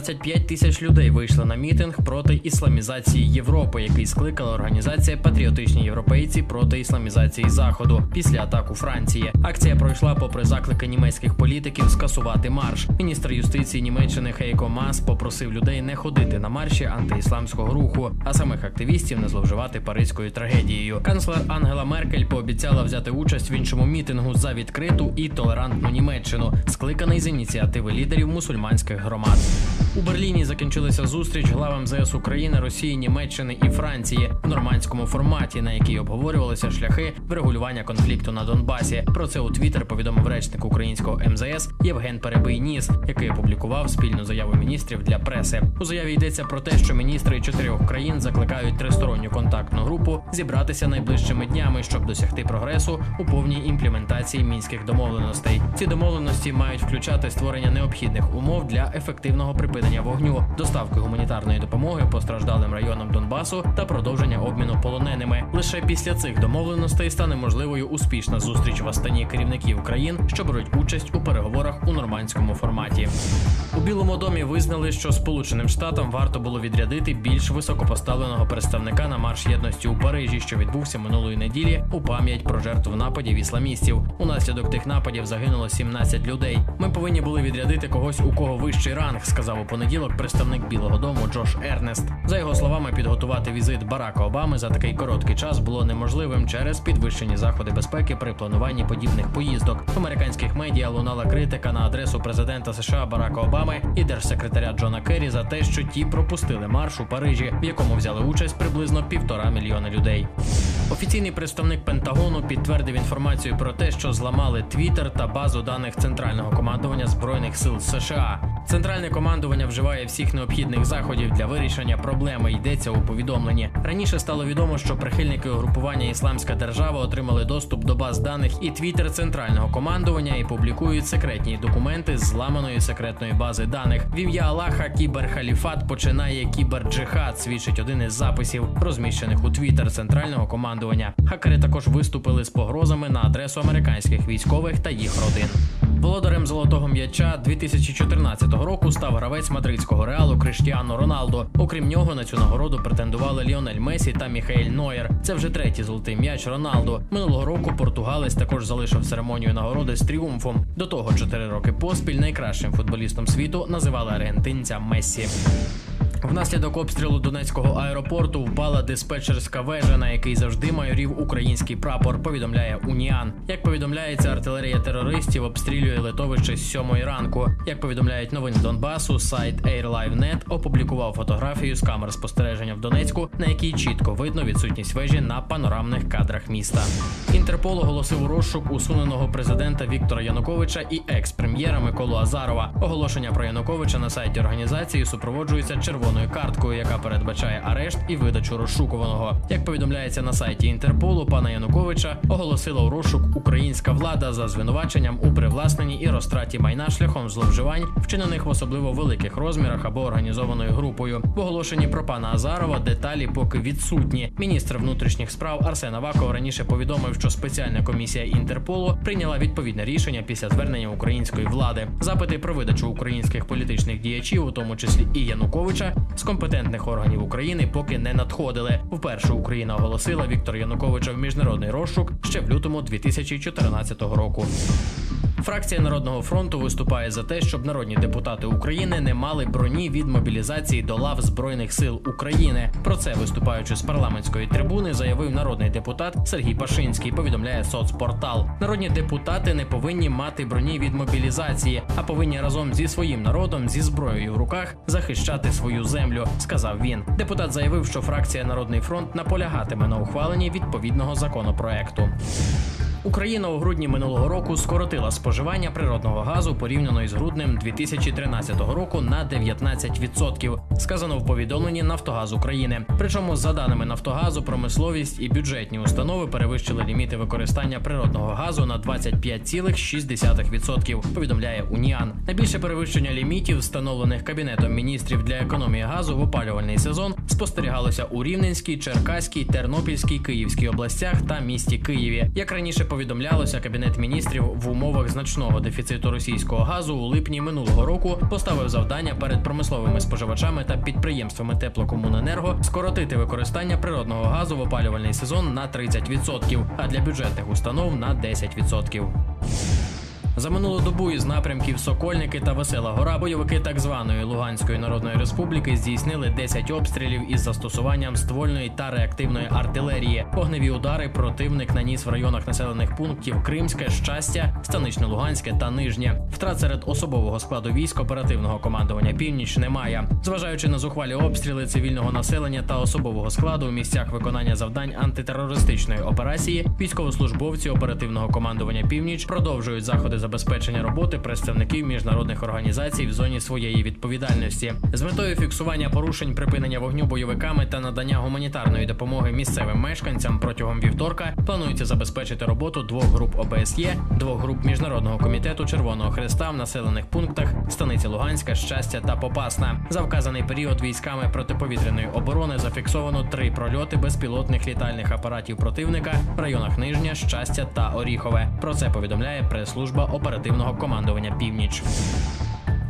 25 тисяч людей вийшли на мітинг проти ісламізації Європи, який скликала організація Патріотичні європейці проти ісламізації Заходу після атак у Франції. Акція пройшла попри заклики німецьких політиків скасувати марш. Міністр юстиції Німеччини Хейко Мас попросив людей не ходити на марші антиісламського руху, а самих активістів не зловживати паризькою трагедією. Канцлер Ангела Меркель пообіцяла взяти участь в іншому мітингу за відкриту і толерантну Німеччину, скликаний з ініціативи лідерів мусульманських громад. У Берліні закінчилася зустріч глав МЗС України, Росії, Німеччини і Франції в нормандському форматі, на якій обговорювалися шляхи врегулювання конфлікту на Донбасі. Про це у Твіттер повідомив речник українського МЗС Євген Перебийніс, який опублікував спільну заяву міністрів для преси. У заяві йдеться про те, що міністри чотирьох країн закликають тристоронню контактну групу зібратися найближчими днями, щоб досягти прогресу у повній імплементації мінських домовленостей. Ці домовленості мають включати створення необхідних умов для ефективного припинення вогню, доставки гуманітарної допомоги постраждалим районам Донбасу та продовження обміну полоненими. Лише після цих домовленостей стане можливою успішна зустріч в Астані керівників країн, що беруть участь у переговорах у нормандському форматі. У Білому домі визнали, що Сполученим Штатам варто було відрядити більш високопоставленого представника на марш єдності у Парижі, що відбувся минулої неділі у пам'ять про жертв нападів ісламістів. Унаслідок тих нападів загинуло 17 людей. Ми повинні були відрядити когось, у кого вищий ранг, сказав понеділок представник Білого Дому Джош Ернест. За його словами, підготувати візит Барака Обами за такий короткий час було неможливим через підвищені заходи безпеки при плануванні подібних поїздок. В американських медіа лунала критика на адресу президента США Барака Обами і держсекретаря Джона Керрі за те, що ті пропустили марш у Парижі, в якому взяли участь приблизно півтора мільйона людей. Офіційний представник Пентагону підтвердив інформацію про те, що зламали Твіттер та базу даних центрального командування збройних сил США. Центральне командування вживає всіх необхідних заходів для вирішення проблеми. Йдеться у повідомленні. Раніше стало відомо, що прихильники угрупування Ісламська держава отримали доступ до баз даних і Твіттер центрального командування і публікують секретні документи з зламаної секретної бази даних. В ім'я Аллаха кіберхаліфат починає кіберджихад, свідчить один із записів, розміщених у Твіттер центрального командування. Хакери також виступили з погрозами на адресу американських військових та їх родин. Володарем золотого м'яча 2014 року став гравець мадридського реалу Криштіану Роналдо. Окрім нього на цю нагороду претендували Ліонель Месі та Міхаель Нойер. Це вже третій золотий м'яч Роналдо. Минулого року португалець також залишив церемонію нагороди з тріумфом. До того чотири роки поспіль найкращим футболістом світу називали аргентинця Мессі. Внаслідок обстрілу Донецького аеропорту впала диспетчерська вежа, на якій завжди майорів український прапор. Повідомляє Уніан. Як повідомляється, артилерія терористів обстрілює литовище з сьомої ранку. Як повідомляють новини Донбасу, сайт AirLive.net опублікував фотографію з камер спостереження в Донецьку, на якій чітко видно відсутність вежі на панорамних кадрах міста. Інтерпол оголосив розшук усуненого президента Віктора Януковича і екс-прем'єра Миколу Азарова. Оголошення про Януковича на сайті організації супроводжується червоною карткою, яка передбачає арешт і видачу розшукуваного. Як повідомляється на сайті Інтерполу, пана Януковича оголосила у розшук українська влада за звинуваченням у привласненні і розтраті майна шляхом зловживань, вчинених в особливо великих розмірах або організованою групою. В оголошенні про пана Азарова деталі поки відсутні. Міністр внутрішніх справ Арсен Аваков раніше повідомив, що спеціальна комісія Інтерполу прийняла відповідне рішення після звернення української влади. Запити про видачу українських політичних діячів, у тому числі і Януковича, з компетентних органів України поки не надходили. Вперше Україна оголосила Віктора Януковича в міжнародний розшук ще в лютому 2014 року. Фракція Народного фронту виступає за те, щоб народні депутати України не мали броні від мобілізації до лав Збройних сил України. Про це виступаючи з парламентської трибуни, заявив народний депутат Сергій Пашинський. Повідомляє соцпортал. Народні депутати не повинні мати броні від мобілізації, а повинні разом зі своїм народом зі зброєю в руках захищати свою землю. Сказав він. Депутат заявив, що фракція Народний фронт наполягатиме на ухваленні відповідного законопроекту. Україна у грудні минулого року скоротила споживання природного газу порівняно із груднем 2013 року на 19%, сказано в повідомленні Нафтогаз України. Причому, за даними Нафтогазу, промисловість і бюджетні установи перевищили ліміти використання природного газу на 25,6%, повідомляє Уніан. Найбільше перевищення лімітів, встановлених кабінетом міністрів для економії газу в опалювальний сезон, спостерігалося у Рівненській, Черкаській, Тернопільській, Київській областях та місті Києві. Як раніше повідомлялося, кабінет міністрів в умовах значного дефіциту російського газу у липні минулого року поставив завдання перед промисловими споживачами та підприємствами теплокомуненерго скоротити використання природного газу в опалювальний сезон на 30%, а для бюджетних установ на 10%. За минулу добу із напрямків Сокольники та Весела Гора бойовики так званої Луганської Народної Республіки здійснили 10 обстрілів із застосуванням ствольної та реактивної артилерії. Вогневі удари противник наніс в районах населених пунктів Кримське, Щастя, Станичне Луганське та Нижнє. Втрат серед особового складу військ оперативного командування Північ немає. Зважаючи на зухвалі обстріли цивільного населення та особового складу у місцях виконання завдань антитерористичної операції, військовослужбовці оперативного командування Північ продовжують заходи забезпечення роботи представників міжнародних організацій в зоні своєї відповідальності з метою фіксування порушень припинення вогню бойовиками та надання гуманітарної допомоги місцевим мешканцям протягом вівторка планується забезпечити роботу двох груп ОБСЄ, двох груп міжнародного комітету Червоного Хреста в населених пунктах станиці Луганська, Щастя та Попасна. За вказаний період військами протиповітряної оборони зафіксовано три прольоти безпілотних літальних апаратів противника в районах Нижня, Щастя та Оріхове. Про це повідомляє прес-служба оперативного командування Північ.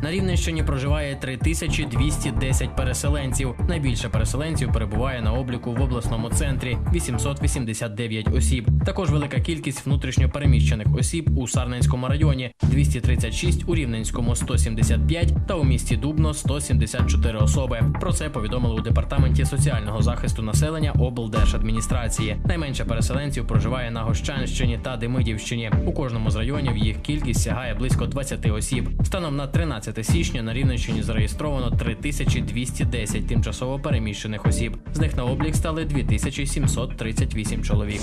На Рівненщині проживає 3210 переселенців. Найбільше переселенців перебуває на обліку в обласному центрі 889 осіб. Також велика кількість внутрішньопереміщених осіб у Сарненському районі 236, у Рівненському 175 та у місті Дубно 174 особи. Про це повідомили у департаменті соціального захисту населення облдержадміністрації. Найменше переселенців проживає на Гощанщині та Демидівщині. У кожному з районів їх кількість сягає близько 20 осіб. Станом на 13 січня на Рівненщині зареєстровано 3210 тимчасово переміщених осіб. З них на облік стали 2738 чоловік.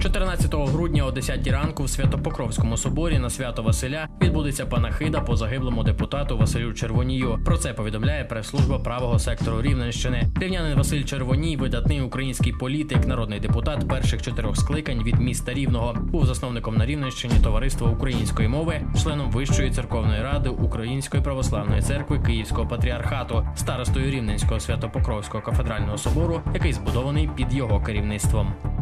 14 грудня о 10 ранку в Святопокровському соборі на свято Василя відбудеться панахида по загиблому депутату Василю Червонію. Про це повідомляє прес-служба правого сектору Рівненщини. Рівнянин Василь Червоній, видатний український політик, народний депутат перших чотирьох скликань від міста Рівного, був засновником на Рівненщині товариства української мови, членом Вищої церковної ради Української православної церкви Київського патріархату, старостою Рівненського святопокровського кафедрального собору, який збудований під його керівництвом.